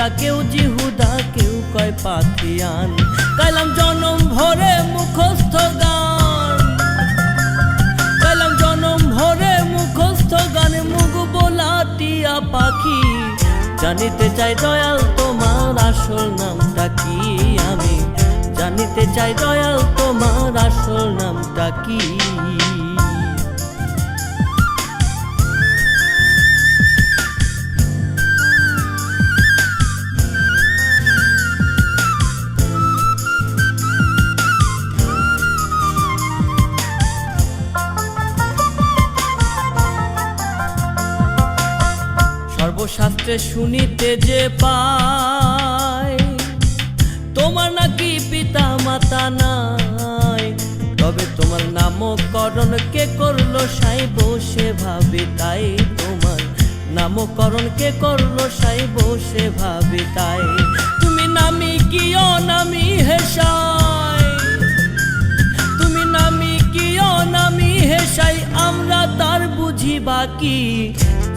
খোদা কেউ জিহুদা কেউ কয় পাতিয়ান কাইলাম, জনম ভরে মুখস্থ গান। পেলাম জনম ভরে মুখস্থ গানে বোলা টিয়া পাখি। জানিতে চাই দয়াল, তোমার আসল নামটা কি আমি? জানিতে চাই দয়াল, তোমার আসল নামটা কি? শুনিতে যে পায়, তোমার নাকি পিতা মাতা নাই। তবে তোমার নামকরণ কে করল সাই বসে ভাবি, তাই তোমার নামকরণ কে করল সাই বসে ভাবি, তাই। তুমি নামি কি অনামি হেসাই? তুমি নামি কি অনামি হেসাই? আমরা তার বুঝি বাকি।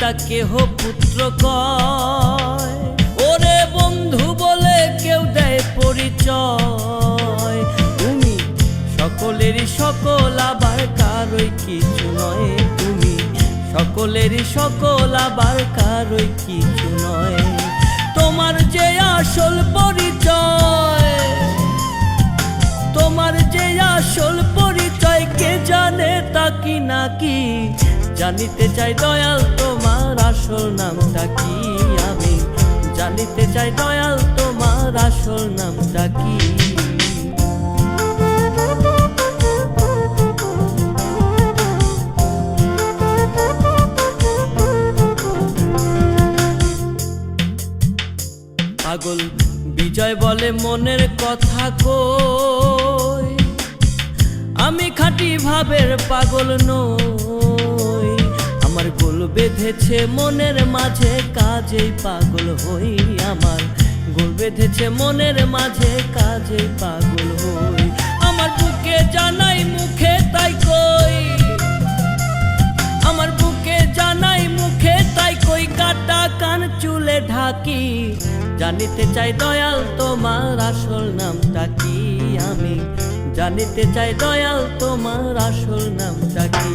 পিতা কেহ পুত্র কয়? ওরে বন্ধু বলে কেউ দেয় পরিচয়। তুমি সকলেরই সকল আবার কারই কিছু নয়। তুমি সকলেরই সকল আবার কারই কিছু নয়। তোমার যে আসল পরিচয়, তোমার যে আসল পরিচয় কে জানে তা কি নাকি জানিতে চাই দয়াল, তোমার আসল নামটা কি? আমি জানিতে চাই দয়াল, তোমার আসল নামটা কি? পাগল, বিজয় বলে মনের কথা কই? আমি খাঁটি ভাবের পাগল নই। গোল বেঁধেছে মনের মাঝে, কাজেই পাগল হই আমার। গোল বেঁধেছে মনের মাঝে, কাজেই পাগল হই। আমার বুকে জানাই মুখে তাই কই। আমার বুকে জানাই মুখে তাই কই কাটা কান চুলে ঢাকি। জানিতে চাই দয়াল, তোমার আসল নামটা কি আমি? জানিতে চাই দয়াল, তোমার আসল নামটা কি?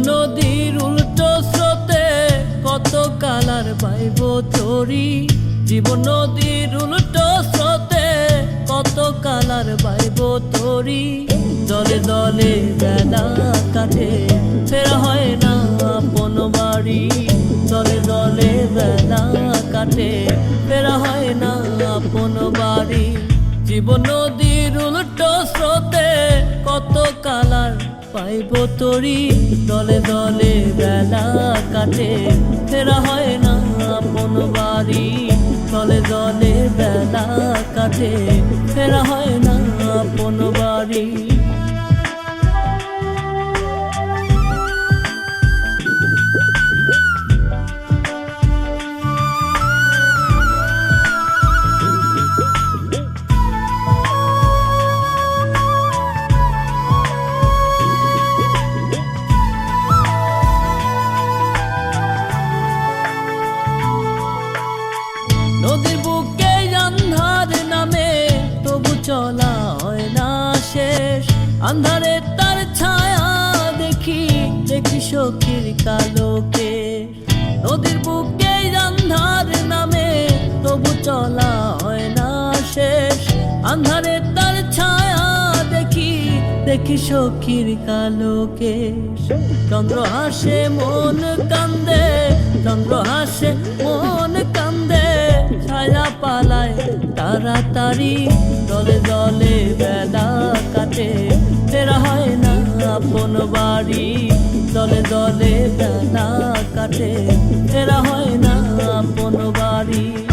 নদীর উল্টো স্রোতে কত কালার পাইব তরি জীবন নদীর উল্টো স্রোতে কত কালার পাইব তরি দলে দলে বেলা কাটে, ফেরা হয় না আপন বাড়ি। দলে দলে বেলা কাটে, ফেরা হয় না আপন বাড়ি। জীবন নদীর উল্টো স্রোতে কত কালার পাইব তরি, দলে দলে বেলা কাটে। ফেরা হয় না আপন বাড়ি, দলে দলে বেলা কাটে। ফেরা হয় না আন্ধারে তার ছায়া দেখি দেখি সখীর কালোকে। নদীর বুকে আন্ধার নামে, তবু চলা হয় না শেষ। আন্ধারে তার ছায়া দেখি দেখি সখীর কালোকে। চন্দ্র হাসে, মন কান্দে, চন্দ্র হাসে, মন কান্দে। ছায়া পালায়। তাড়াতাড়ি দলে দলে বেলা কাটে। ফেরা হয় না আপন বাড়ি। দলে দলে বেলা কাটে। ফেরা হয় না আপন বাড়ি।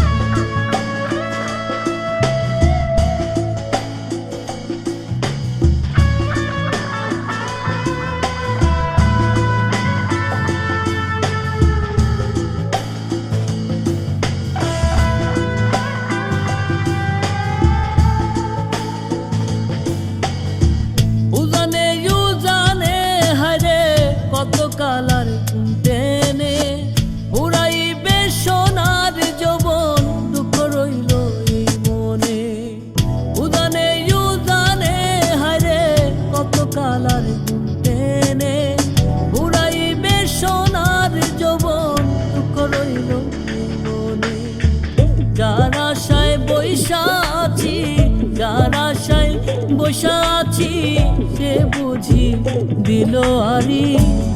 দিল আরি,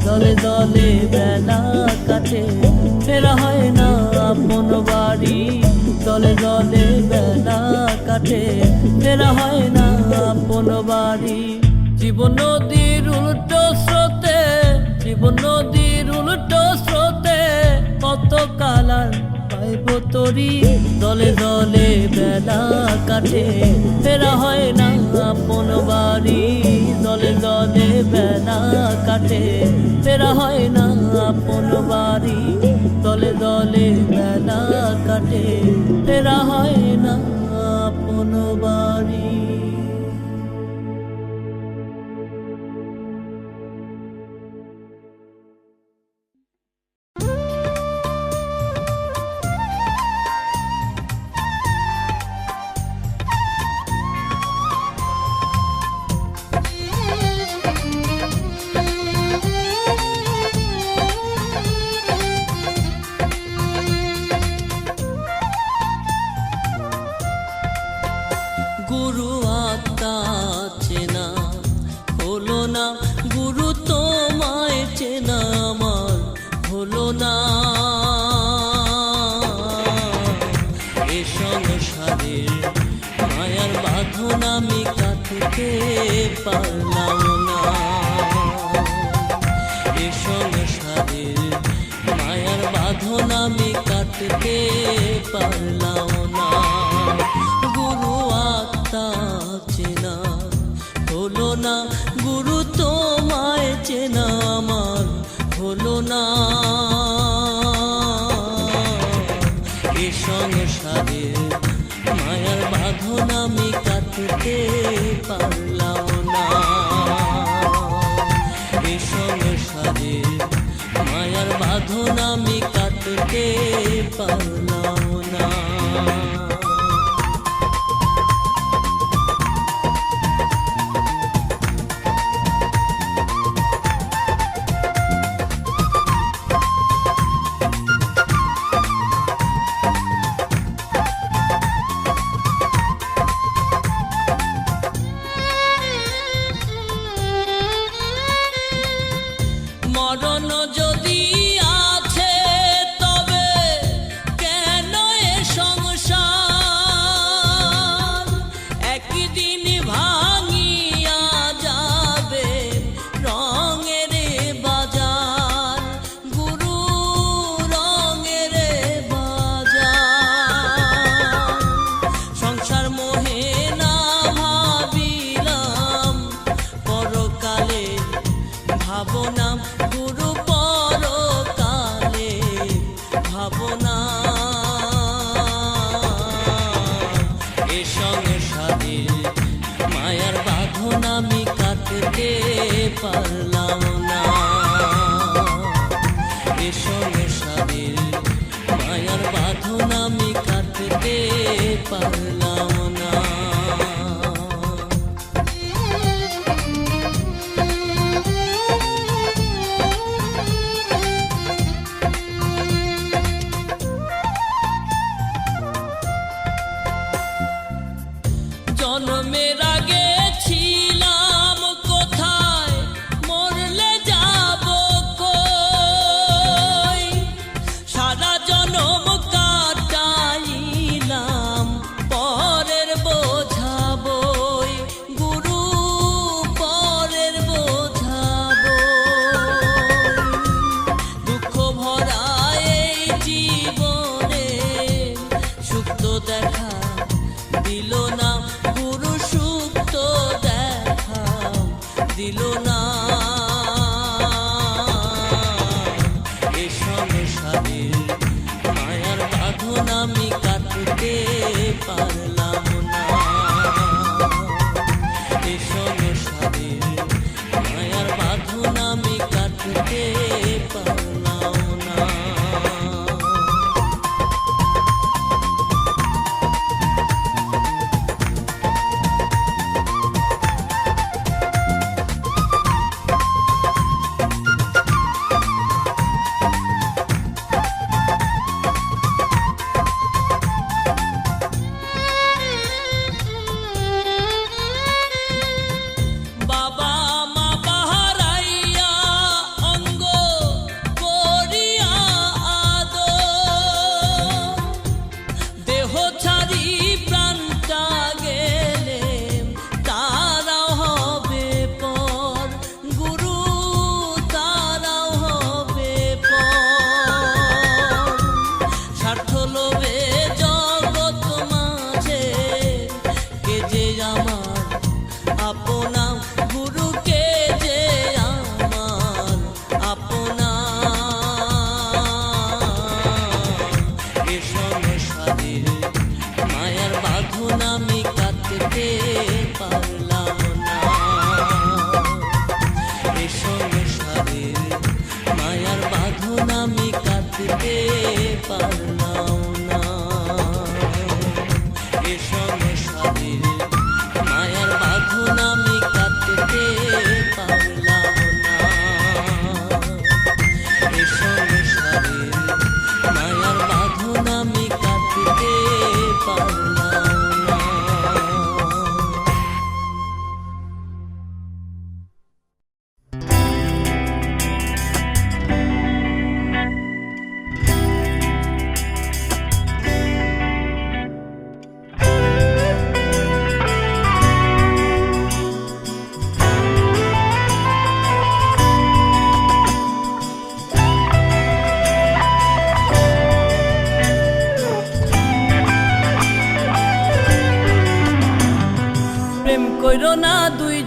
দলে দলে বেলা কাটে। ফেরা হয় না আপন বাড়ি, দলে দলে বেলা কাটে। ফেরা হয় না আপন বাড়ি। জীবন নদীর উল্টো স্রোতে, জীবন নদীর উল্টো স্রোতে, কত কালার তরি, দলে দলে বেলা কাটে। ফেরা হয় না আপন বাড়ি, দলে দলে বেলা কাটে। ফেরা হয় না আপন বাড়ি, দলে দলে বেলা কাটে। ফেরা হয় না আপন বাড়ি। এ সংসারের মায়ার বাঁধন আমি কাটতে পারলাম না। এ সংসারের মায়ার বাঁধন আমি কাটতে পারলাম না। গুরু আত্মা চেনা, হলো না গুরু তোমায় চেনা আমার, হলো না। সংসারের বাঁধন আমি না। মায়ার বাঁধন আমি কাটতে পারলাম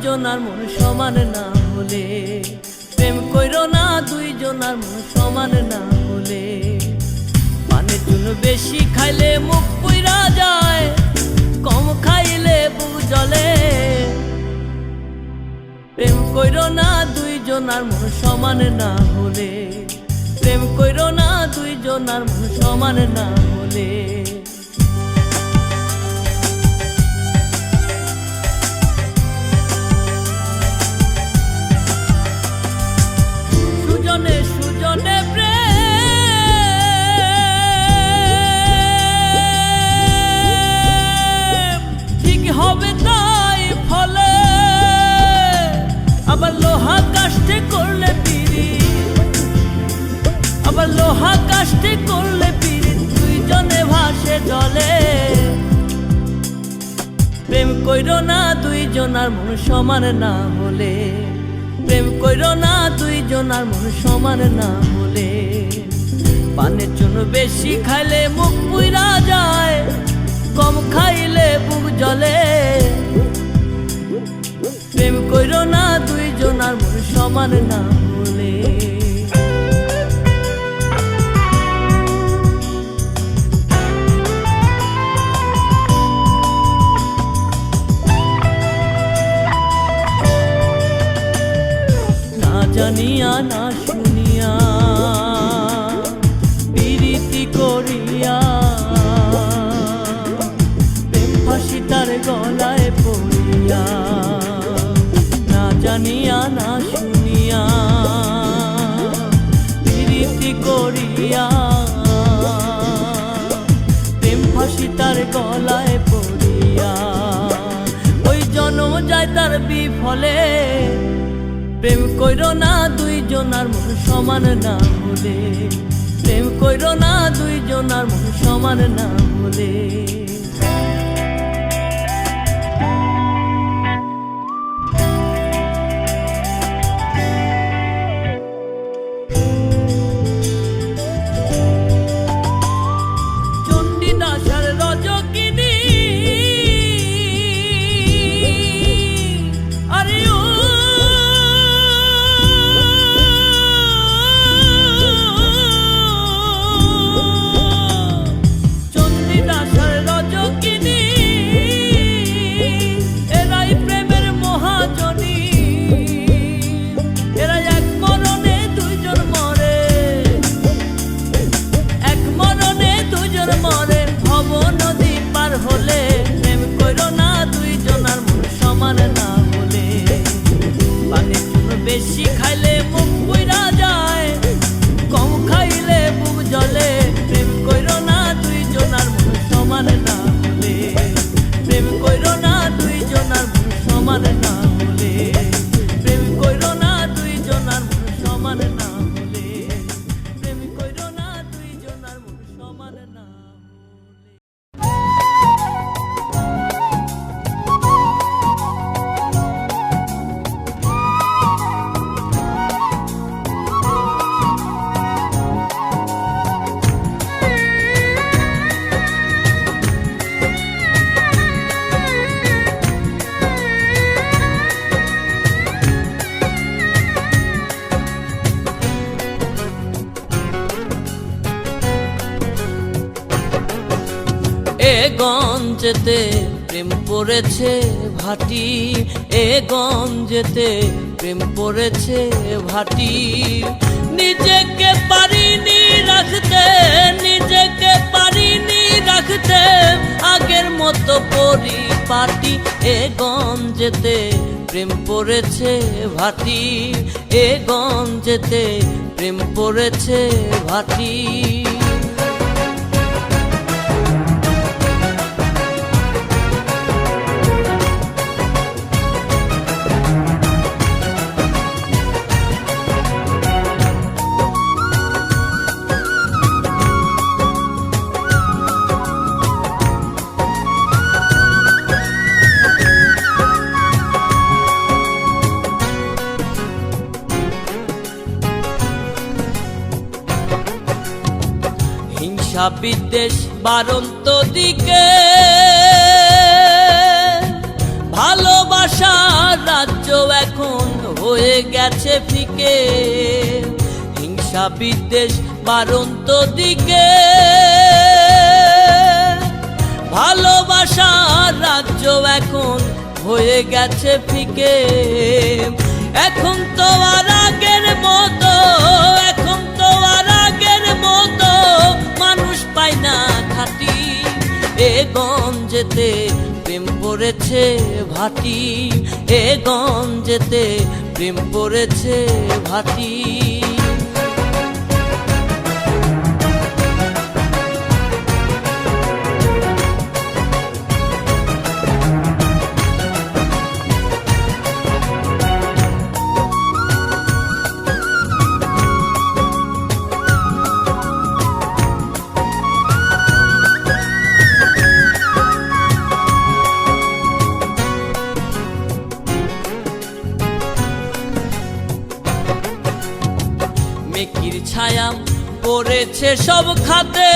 দুইজনার মন সমান না হলে, প্রেম কইরো না দুইজনার মন সমান না হলে। মানে চুন বেশি খাইলে মুখ পুইরা যায়, কম খাইলে বুক জলে প্রেম কইরো না দুইজনার মন সমান না হলে, প্রেম কইরো না দুইজনার মন সমান না হলে। প্রেম। ঠিক হবে তাই ফলে আবার লোহা কাষ্টে করলে পিড়ি আবার লোহা কাষ্টে করলে পিড়ি দুইজনে ভাসে জলে। প্রেম কইরো না দুইজনার মন সমান না হলে। প্রেম কইর না দুইজনার মন সমান না বলে পানের জন্য বেশি খাইলে মুখ পুইরা যায়, কম খাইলে বুক জলে প্রেম কইর না দুইজনার মন সমান না হলে। জানিয়া না দুইজনার মন সমান না বলে প্রেম কইর না দুইজনার মন সমান না বলে গঞ্জেতে প্রেম পড়েছে ভাটি, এ গঞ্জেতে প্রেম পড়েছে ভাটি। নিজেকে পারিনি রাখতে, নিজেকে পারিনি রাখতে, আগের মতো পরিপাটি, এ গঞ্জেতে প্রেম পড়েছে ভাটি, এ গঞ্জেতে প্রেম পড়েছে ভাটি। বিদ্বেষ বারন্ত দিকে। ভালোবাসার রাজ্য এখন হয়ে গেছে ফিকে। হিংসা বিদ্বেষ বারন্ত দিকে। ভালোবাসার রাজ্য এখন হয়ে গেছে ফিকে। এখন তো আর আগের মতো, এখন তো আর আগের মতো পায় না খাটি এ গঞ্জেতে প্রেম পড়েছে ভাটি এ গঞ্জেতে প্রেম পড়েছে ভাটি। পড়েছে সব খাতে,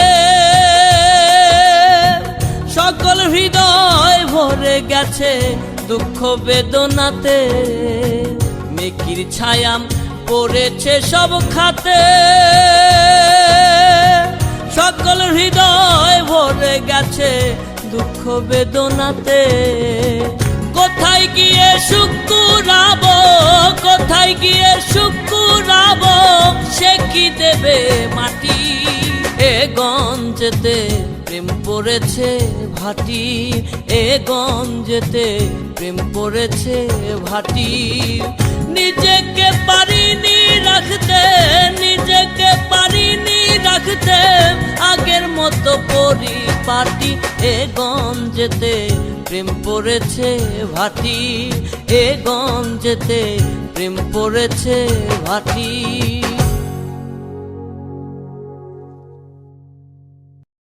সকল হৃদয় ভরে গেছে দুঃখ বেদনাতে। মেকির ছায়া পড়েছে সব খাতে, সকল হৃদয় ভরে গেছে দুঃখ বেদনাতে। কোথায় গিয়ে কুড়াবো কোথায় গিয়ে যাব সে কি দেবে এ গঞ্জেতে প্রেম পড়েছে ভাটি। এ গঞ্জেতে প্রেম পড়েছে ভাটি। নিজেকে পারিনি রাখতে, নিজেকে পারিনি রাখতে, আগের মতো পরিপাটি। এ গঞ্জেতে প্রেম পড়েছে ভাটি। এ গঞ্জেতে প্রেম পড়েছে ভাটি।